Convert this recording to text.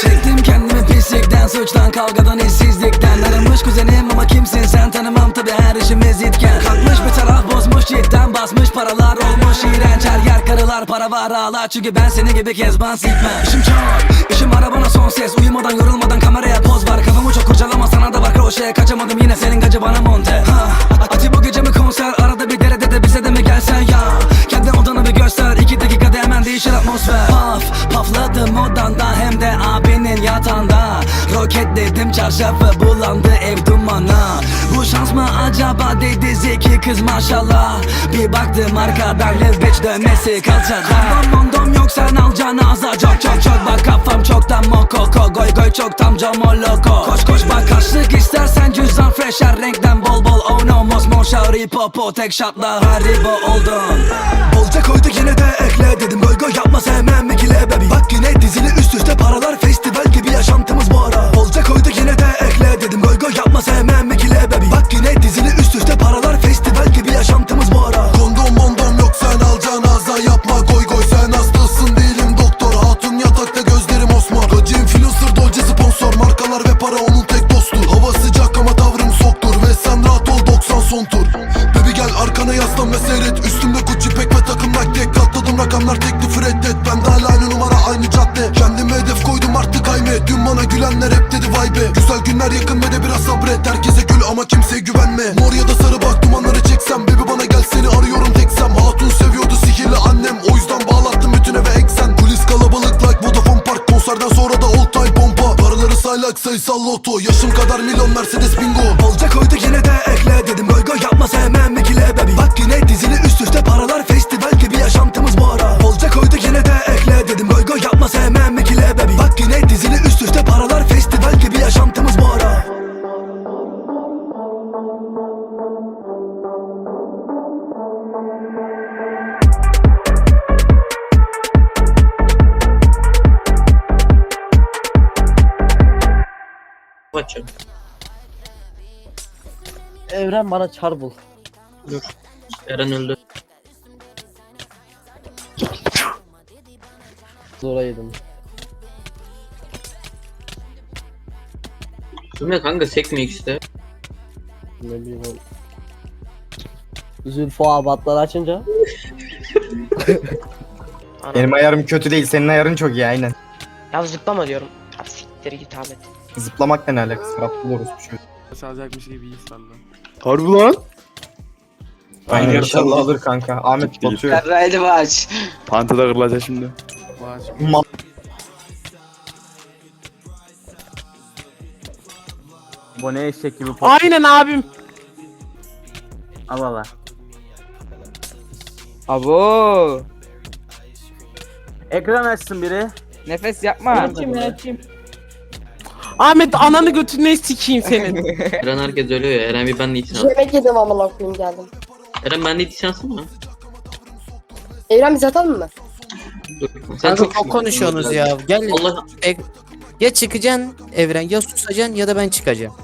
Çektim kendimi pislikten Suçtan kavgadan işsizlikten. Arınmış kuzenim ama kimsin sen karılar para var ağlar. Çünkü ben seni gibi kezban sikmem. İşim çok işim arabana son ses. Uyumadan yorulmadan kameraya poz var. Kafamı çok kurcalama sana da var kroşeye Kaçamadım yine senin gacı bana monte. Ha. Ati bu gece mi konser? Arada bir derede de bize de mi gelsen? Ya Kendi odanı bir göster. İki dakikada hemen değişir atmosfer. Paf pafladım odanda. Hem de abinin yatağında. Roketledim çarşafı bulandı. Ev Şans mı acaba dedi zeki kız maşallah. Bir baktım arkadan lezbeç dönmesi kalçada Mondom mondom yok sen alacağını azar. Çok çok çok Bak kafam çoktan mokoko goy goy çok tam camoloko Koş koş bak kaçlık istersen cüzdan fresh her renkten bol bol Oh no mosmor şauri popo tek şatla haribo oldun Bolca koyduk yine Para onun tek dostu. Hava sıcak ama tavrım soktur Ve sen rahat ol 90 son tur. Baby gel arkana yaslan ve seyret. Üstümde Gucci pek ve takım Nike Katladım. Rakamlar teklifi reddet Ben de hala aynı numara aynı cadde. Kendime hedef koydum artık ayme Dün bana gülenler hep dedi vay be. Güzel günler yakın ve de biraz sabret. Herkese gül ama kimseye güvenme. Mor ya da sarı bak dumanları çeksem. Baby bana gel seni arıyorum teksem Paraları say like sayısal loto. Yaşım kadar milyon Mercedes bingo. Bolca koyduk yine de ekle dedim. Goy goy yapma sevmem Açıyorum. Evren bana çar bul. Dur. Eren öldü. Zora yedim. Bu ne kanka sekme işte. Ne bileyim oğlum. Zülfü abatları açınca Benim ayarım kötü değil, senin ayarın çok iyi aynen. Ya zıplama diyorum. Ya siktir git Ahmet. Zıplamakla ne alakası var? Buluruz bir şey. Çalacakmış gibi iyi salla. Harbi lan. Aynen Aynen. inşallah alır kanka. Ahmet Değil. batıyor. Haydi baş. Panta da kırılacak şimdi. Bağış. Ma- Bu ne eşek gibi pop. Aynen abim. Al al al. Abo. Ekran açsın biri. Nefes yapma. Ahmet ananı götüne sikeyim senin. Eren herkes ölüyor ya. Eren bir ben de için al. Yemek yedim amına koyayım geldim. Eren ben de için alsana. Evren biz atalım mı? Dur. Sen Kanka çok çok konuşuyorsunuz ya. Gel Allah ya çıkacaksın Evren ya susacaksın ya da ben çıkacağım.